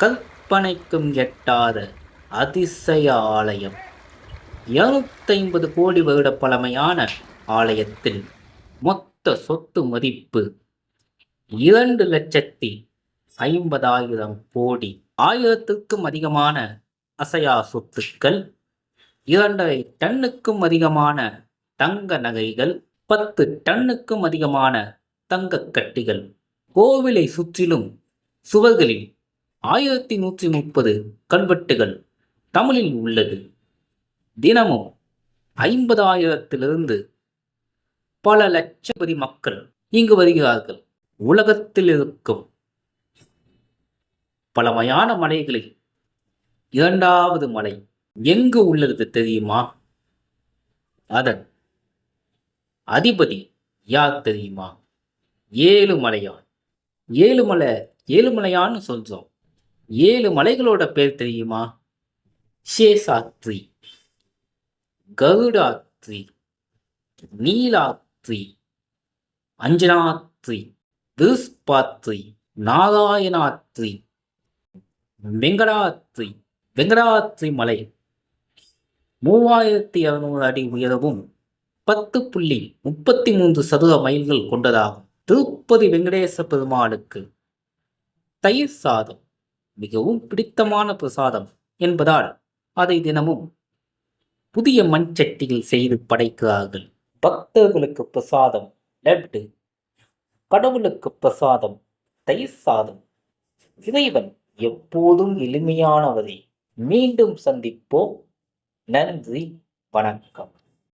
கற்பனைக்கும் எட்டாத அதிசய ஆலயம் இருநூத்தைம்பது கோடி வருட பழமையான ஆலயத்தில் மொத்த சொத்து மதிப்பு இரண்டு லட்சத்தி ஐம்பதாயிரம் கோடி. ஆயிரத்துக்கும் அதிகமான அசையா சொத்துக்கள் இரண்டரை டன்னுக்கும் அதிகமான தங்க நகைகள் பத்து டன்னுக்கும் அதிகமான தங்கக் கட்டிகள். கோவிலை சுற்றிலும் சுவர்களில் ஆயிரத்தி நூற்றி முப்பது கல்வெட்டுகள் தமிழில் உள்ளது. தினமும் ஐம்பதாயிரத்திலிருந்து பல லட்சபதி மக்கள் இங்கு வருகிறார்கள். உலகத்தில் இருக்கும் பழமையான மலைகளில் இரண்டாவது மலை எங்கு உள்ளது தெரியுமா? அதன் அதிபதி யார் தெரியுமா? ஏழுமலையான். ஏழுமலை ஏழுமலையான்னு சொல்றோம். ஏழு மலைகளோட பேர் தெரியுமா? சேஷாத்ரி கருடாத்ரி நீலாத்ரி அஞ்சனாத்ரி திருஸ்பாத்ரி நாராயணாத்ரி வெங்கடாத்ரி வெங்கடாத்ரி மலை. மூவாயிரத்தி இருநூறு அடி உயரவும் பத்து புள்ளி முப்பத்தி மூன்று சதுர மைல்கள் கொண்டதாகும். திருப்பதி வெங்கடேச பெருமாளுக்கு தயிர் சாதம். மிகவும் பிடித்தமான பிரசாதம் என்பதால் அதை தினமும் புதிய மண் சட்டியில் செய்து படைக்கிறார்கள். பக்தர்களுக்கு பிரசாதம் லட்டு கடவுளுக்கு பிரசாதம் தயிர் சாதம். இறைவன் எப்போதும் எளிமையானவரை மீண்டும் சந்திப்போம். நன்றி வணக்கம்.